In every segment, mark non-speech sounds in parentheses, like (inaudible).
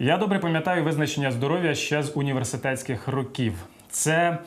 Я добре пам'ятаю визначення здоров'я ще з університетських років. Це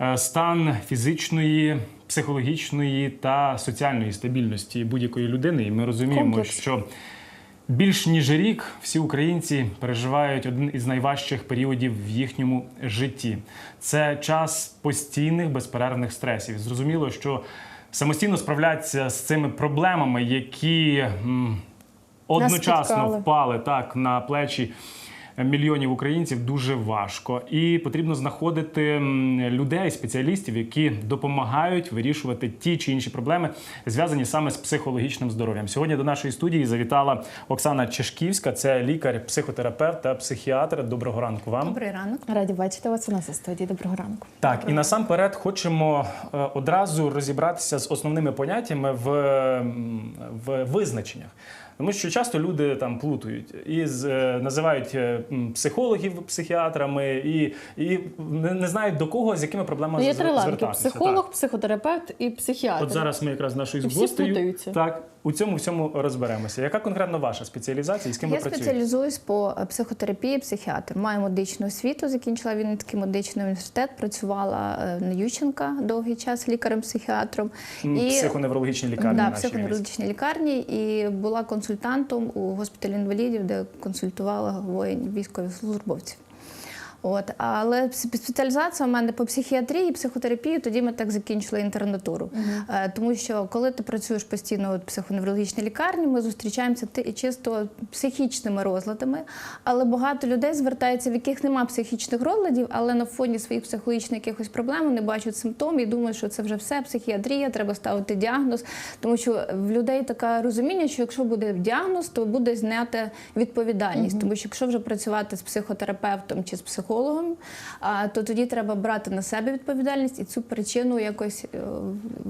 е, стан фізичної, психологічної та соціальної стабільності будь-якої людини. І ми розуміємо, Комплекс. що більш ніж рік всі українці переживають один із найважчих періодів в їхньому житті. Це час постійних безперервних стресів. Зрозуміло, що самостійно справлятися з цими проблемами, які м, одночасно впали так на плечі. Мільйонів українців дуже важко, і потрібно знаходити людей, спеціалістів, які допомагають вирішувати ті чи інші проблеми, зв'язані саме з психологічним здоров'ям. Сьогодні до нашої студії завітала Оксана Чешківська, це лікар, психотерапевт та психіатр. Доброго ранку вам. Добрий ранок. Раді бачити вас у нас у студії. Доброго ранку. Так, і насамперед хочемо е, одразу розібратися з основними поняттями в, в визначеннях. Тому що часто люди там плутають і з, е, називають е, психологів психіатрами і, і не, не знають до кого з якими проблемами Ну, є три ланки: звертатися. психолог, Так. психотерапевт і психіатр. От зараз ми якраз з нашою гостею так у цьому всьому розберемося. Яка конкретно ваша спеціалізація і з ким Я ви працюєте? спеціалізуюсь по е, психотерапії, психіатр. Маю медичну освіту, закінчила Вінницький медичний університет, працювала на Ющенка довгий час лікарем-психіатром. М, Психоневрологічній лікарні да, нашій психоневрологічній лікарні і була консультантом у госпіталі інвалідів, де консультувала воїнів військових службовців. От, але спеціалізація у мене по психіатрії і психотерапії, тоді ми так закінчили інтернатуру. Е, Тому що коли ти працюєш постійно в психоневрологічній лікарні, ми зустрічаємося ти- чисто психічними розладами, але багато людей звертається, в яких немає психічних розладів, але на фоні своїх психологічних якихось проблем вони бачать симптоми і думають, що це вже все психіатрія, треба ставити діагноз. Тому що в людей таке розуміння, що якщо буде діагноз, то буде знята відповідальність. Тому що якщо вже працювати з психотерапевтом чи з психологом, а, то тоді треба брати на себе відповідальність і цю причину якось е,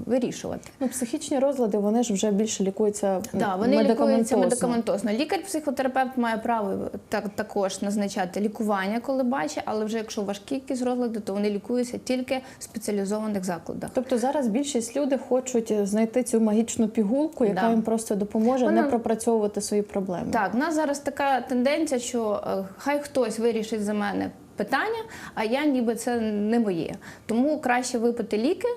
вирішувати. Ну, психічні розлади вони ж вже більше лікуються Да, вони лікуються медикаментозно. медикаментозно. Лікар-психотерапевт має право так, також назначати лікування, коли бачить, але вже якщо важкі якісь розлади, то вони лікуються тільки в спеціалізованих закладах. Тобто зараз більшість людей хочуть знайти цю магічну пігулку, яка Да. їм просто допоможе Вона- не пропрацьовувати свої проблеми. Так, в нас зараз така тенденція, що е, хай хтось вирішить за мене питання, а я ніби це не моє. Тому краще випити ліки,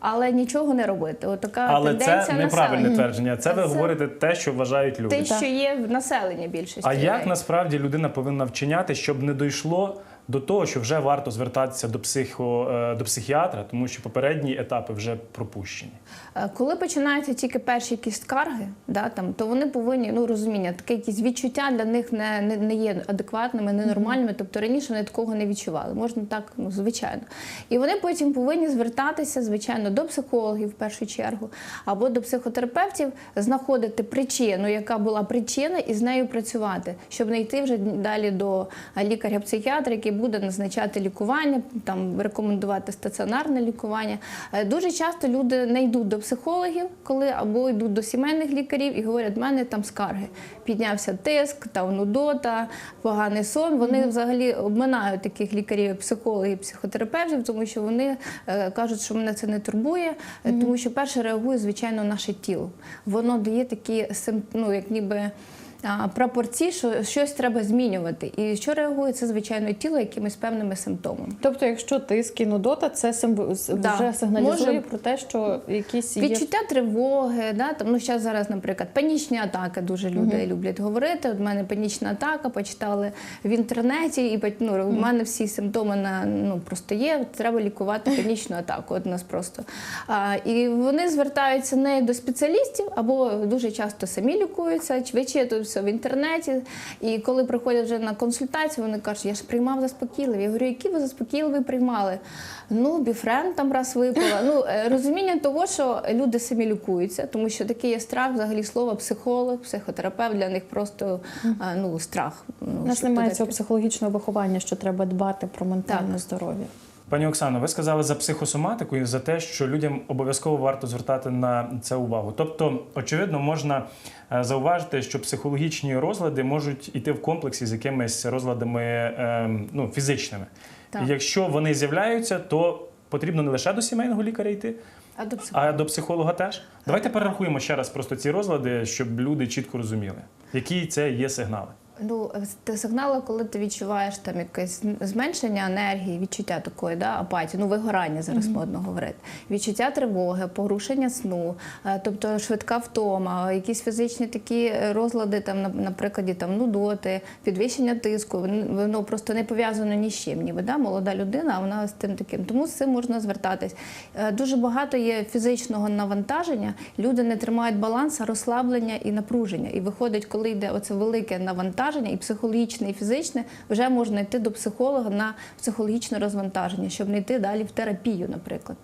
але нічого не робити. От така Але тенденція це неправильне населення. твердження. Це ви говорите те, що вважають люди. Те, що є в населенні більшості. А як насправді людина повинна вчиняти, щоб не дійшло до того, що вже варто звертатися до психо, е, до психіатра, тому що попередні етапи вже пропущені. Е, Коли починаються тільки перші якісь скарги, да, там, то вони повинні ну розуміння, таке якісь відчуття для них не, не, не є адекватними, ненормальними. Тобто раніше вони такого не відчували. Можна так, ну звичайно. І вони потім повинні звертатися, звичайно, до психологів в першу чергу, або до психотерапевтів, знаходити причину, яка була причина, і з нею працювати, щоб не йти вже далі до лікаря-психіатра, який буде назначати лікування, там рекомендувати стаціонарне лікування. Е, Дуже часто люди не йдуть до психологів, коли або йдуть до сімейних лікарів і говорять, в мене там скарги. Піднявся тиск, там нудота, поганий сон. Вони взагалі обминають таких лікарів, психологів, психотерапевтів, тому що вони е, кажуть, що мене це не турбує, е, тому що перше реагує, звичайно, наше тіло. Воно дає такі ну, як ніби. Прапорці, що щось треба змінювати. І що реагує, це звичайно тіло якимись певними симптомами. Тобто, якщо тиск і нудота, це з- Да. вже сигналізує Може- про те, що якісь є Відчуття тривоги, да, там, ну, зараз, зараз, наприклад, панічні атаки дуже люди люблять говорити. От в мене панічна атака, почитали в інтернеті, і ну, у мене всі симптоми на, ну, просто є, треба лікувати панічну атаку. От нас просто. А, і вони звертаються не до спеціалістів, або дуже часто самі лікуються, чи вичитують все в інтернеті. І коли приходять вже на консультацію, вони кажуть, я ж приймав заспокійливі. Я говорю, які ви заспокійливі приймали? Ну, біфрен там раз випила. Ну, е, розуміння того, що люди самі лікуються, тому що такий є страх, взагалі слово психолог, психотерапевт для них просто ну, страх. Ну, У нас немає цього психологічного виховання, що треба дбати про ментальне здоров'я. Пані Оксано, ви сказали за психосоматику і за те, що людям обов'язково варто звертати на це увагу. Тобто, очевидно, можна е, зауважити, що психологічні розлади можуть іти в комплексі з якимись розладами е, ну, фізичними. Так. І якщо вони з'являються, то потрібно не лише до сімейного лікаря йти, А до психолога? а до психолога теж. Давайте перерахуємо ще раз просто ці розлади, щоб люди чітко розуміли, які це є сигнали. Ну, ти сигнали, коли ти відчуваєш там якесь зменшення енергії, відчуття такої, да, апатії, ну вигорання зараз модно говорити, відчуття тривоги, порушення сну, е, тобто швидка втома, якісь фізичні такі е, розлади, там, на, на там, нудоти, підвищення тиску, воно, воно просто не пов'язано ні з чим. Ніби да, молода людина, а вона з тим таким. Тому з цим можна звертатись. Е, Дуже багато є фізичного навантаження. Люди не тримають баланс, розслаблення і напруження. І виходить, коли йде оце велике навантаження, і психологічне, і фізичне, вже можна йти до психолога на психологічне розвантаження, щоб не йти далі в терапію, наприклад.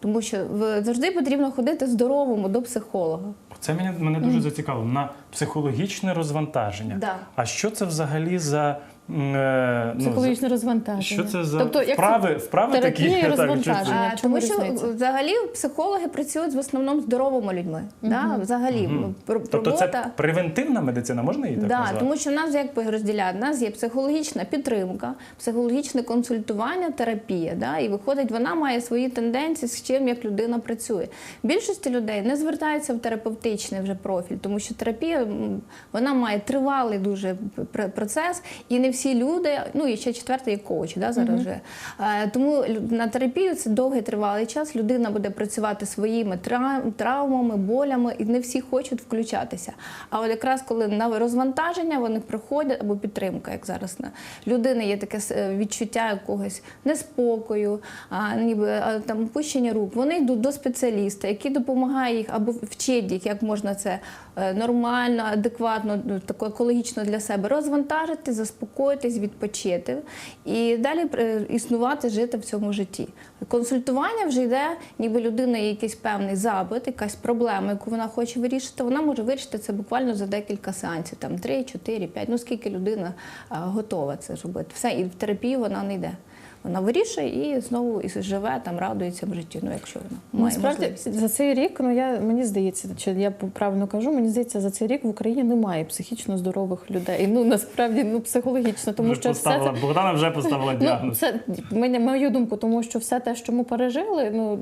Тому що завжди потрібно ходити здоровому до психолога. Це мене, мене дуже зацікавило на психологічне розвантаження. Да. А що це взагалі за е, ну, Психологічне розвантаження. Що це за тобто, як вправи, вправи такі? Так, розвантаження. А, тому що різниця? взагалі психологи працюють в основному здоровими людьми. Да? Взагалі, пр- Тобто робота. це превентивна медицина, можна її так Да, назвати? тому що в нас як розділяють, у нас є психологічна підтримка, психологічне консультування, терапія. Да? І виходить, вона має свої тенденції, з чим як людина працює. Більшості людей не звертаються в терапевтичний вже профіль, тому що терапія вона має тривалий дуже процес, і не всі люди, ну і ще четвертий коуч, да, зараз вже. Е, Тому лю- на терапію це довгий тривалий час. Людина буде працювати своїми травмами, болями, і не всі хочуть включатися. А от якраз коли на розвантаження вони приходять або підтримка, як зараз на людини є таке е, відчуття якогось неспокою, а, ніби а, там опущення рук. Вони йдуть до спеціаліста, який допомагає їх або вчить їх, як можна це нормально, адекватно, ну, тако екологічно для себе розвантажити, заспокоїтись, відпочити і далі е, існувати, жити в цьому житті. Консультування вже йде, ніби людина є якийсь певний запит, якась проблема, яку вона хоче вирішити. Вона може вирішити це буквально за декілька сеансів, там 3, 4, 5, ну скільки людина готова це робити. Все, і в терапію вона не йде. Вона вирішує і знову і живе там, радується в житті. Ну, якщо вона має Насправді можливість. за цей рік, ну я мені здається, чи я правильно кажу, мені здається, за цей рік в Україні немає психічно здорових людей. Ну насправді ну психологічно, тому Вже що все це. Богдана вже поставила Ну, діагноз. це мене мою думку, тому що все те, що ми пережили, ну,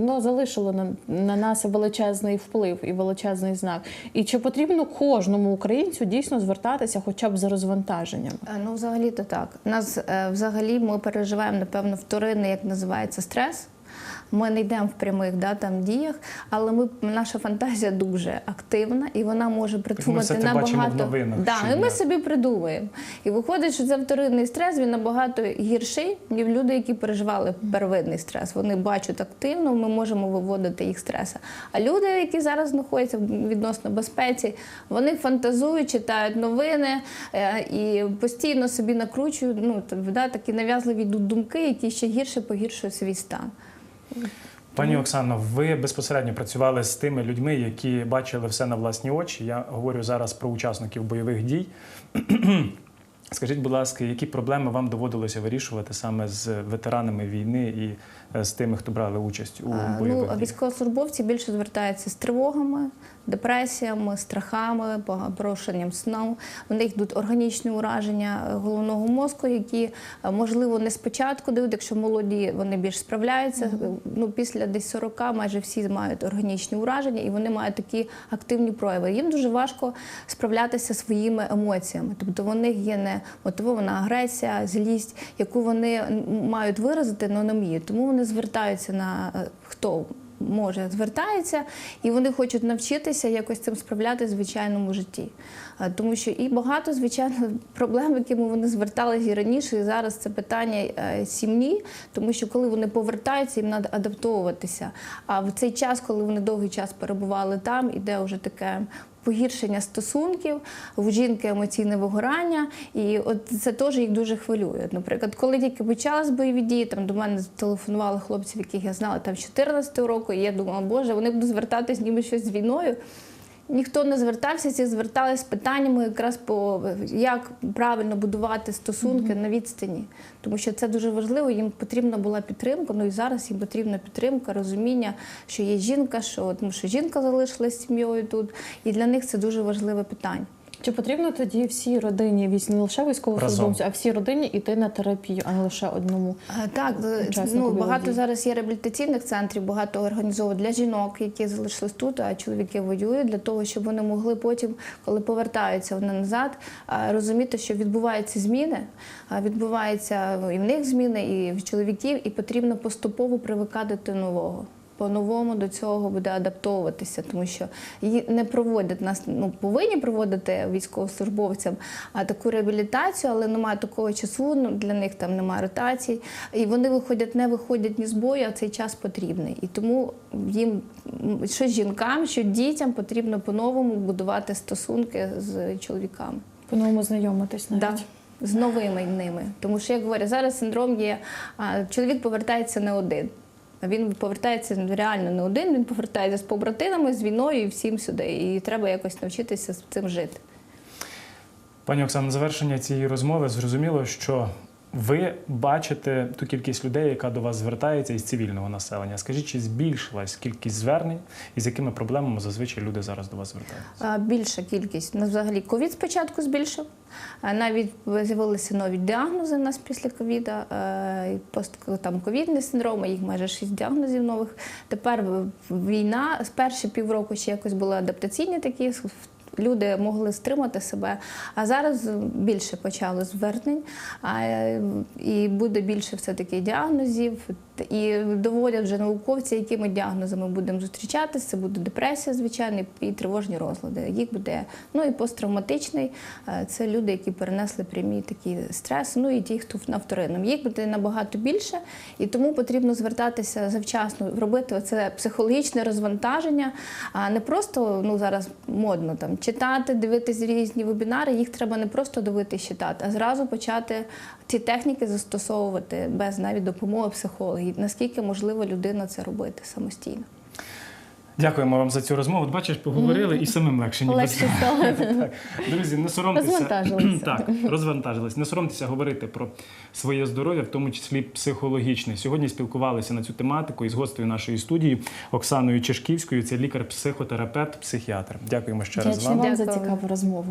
ну залишило на, на нас величезний вплив і величезний знак. І чи потрібно кожному українцю дійсно звертатися, хоча б за розвантаженням? Е, Ну, взагалі-то так. Нас е, взагалі ми переживаємо, напевно, вторинний, як називається, стрес. Ми не йдемо в прямих да, там, діях, але ми, наша фантазія дуже активна і вона може придумати це набагато. в новинах да, і ми собі придумуємо. І виходить, що це вторинний стрес він набагато гірший, ніж люди, які переживали первинний стрес. Вони бачать активно, ми можемо виводити їх стреси. А люди, які зараз знаходяться в відносно безпеці, вони фантазують, читають новини е, і постійно собі накручують ну, да, такі нав'язливі думки, які ще гірше погіршують свій стан. Пані Оксано, ви безпосередньо працювали з тими людьми, які бачили все на власні очі. Я говорю зараз про учасників бойових дій. (clears throat) Скажіть, будь ласка, які проблеми вам доводилося вирішувати саме з ветеранами війни і з тими, хто брали участь у Е, бойових Ну, діях? військовослужбовці більше звертаються з тривогами, депресіями, страхами, порушенням сну. У них йдуть органічні ураження е, головного мозку, які е, можливо не спочатку дають, якщо молоді вони більш справляються. Ну після десь 40 майже всі мають органічні ураження, і вони мають такі активні прояви. Їм дуже важко справлятися своїми емоціями. Тобто в них є не мотивована агресія, злість, яку вони мають виразити, але не вміють. Тому вони звертаються на е, хто. Може, звертається, і вони хочуть навчитися якось цим справляти в звичайному житті. Е, Тому що і багато, звичайно, (laughs) проблем, якими вони зверталися і раніше, і зараз це питання е, сім'ї, тому що коли вони повертаються, їм треба адаптовуватися. А в цей час, коли вони довгий час перебували там, іде вже таке. Погіршення стосунків, у жінки емоційне вигорання, і от це теж їх дуже хвилює. Наприклад, коли тільки почалась бойові дії, там до мене телефонували хлопців, яких я знала там з 14 року, і я думала, боже, вони будуть звертатись ніби щось з війною. Ніхто не звертався, всі звертались з питаннями якраз по як правильно будувати стосунки на відстані, тому що це дуже важливо. Їм потрібна була підтримка. Ну і зараз їм потрібна підтримка, розуміння, що є жінка, що тому що жінка залишилась сім'єю тут, і для них це дуже важливе питання. Чи потрібно тоді всій родині, не лише військовослужбовцю, а всій родині йти на терапію, а не лише одному? Так, ну, багато зараз є реабілітаційних центрів, багато організовують для жінок, які залишились тут, а чоловіки воюють, для того, щоб вони могли потім, коли повертаються вони назад, розуміти, що відбуваються зміни, а, відбуваються і в них зміни, і в чоловіків, і потрібно поступово привикати до нового. По-новому до цього буде адаптовуватися, тому що її не проводять нас, ну повинні проводити військовослужбовцям а таку реабілітацію, але немає такого часу. ну, Для них там немає ротацій, і вони виходять, не виходять ні з бою, а цей час потрібний. І тому їм що жінкам, що дітям потрібно по-новому будувати стосунки з чоловіками. По-новому знайомитись навіть. Да. З новими ними. Тому що, як говорю, зараз синдром є, а, чоловік повертається не один. Він повертається реально не один, він повертається з побратимами, з війною і всім сюди. І треба якось навчитися з цим жити. Пані Оксана, на завершення цієї розмови зрозуміло, що ви бачите ту кількість людей, яка до вас звертається із цивільного населення. Скажіть, чи збільшилась кількість звернень і з якими проблемами зазвичай люди зараз до вас звертаються? Більша кількість. Ну, взагалі, ковід спочатку збільшив. Навіть з'явилися нові діагнози у нас після ковіда, там ковідний синдром, їх майже шість діагнозів нових. Тепер війна з перші півроку ще якось були адаптаційні такі. Люди могли стримати себе, а зараз більше почало звернень, а, і буде більше все-таки діагнозів. І доводять вже науковці, якими діагнозами будемо зустрічатися. Це буде депресія, звичайно, і тривожні розлади. Їх буде ну і посттравматичний. е, Це люди, які перенесли прямі такі стреси. Ну і ті, хто на вторинному. Їх буде набагато більше, і тому потрібно звертатися завчасно, робити це психологічне розвантаження, а не просто ну зараз модно там читати, дивитись різні вебінари. Їх треба не просто дивитись, читати, а зразу почати ці техніки застосовувати без навіть допомоги психологів. Наскільки можливо людина це робити самостійно? Дякуємо вам за цю розмову. От Бачиш, поговорили і самим легше. ніби Легше стало. (laughs) Так. Друзі, не соромтеся. Розвантажилися. (clears throat) Так, розвантажились. Не соромтеся говорити про своє здоров'я, в тому числі психологічне. Сьогодні спілкувалися на цю тематику із гостею нашої студії Оксаною Чешківською. Це лікар-психотерапевт, психіатр. Дякуємо ще раз вам. вам за цікаву розмову.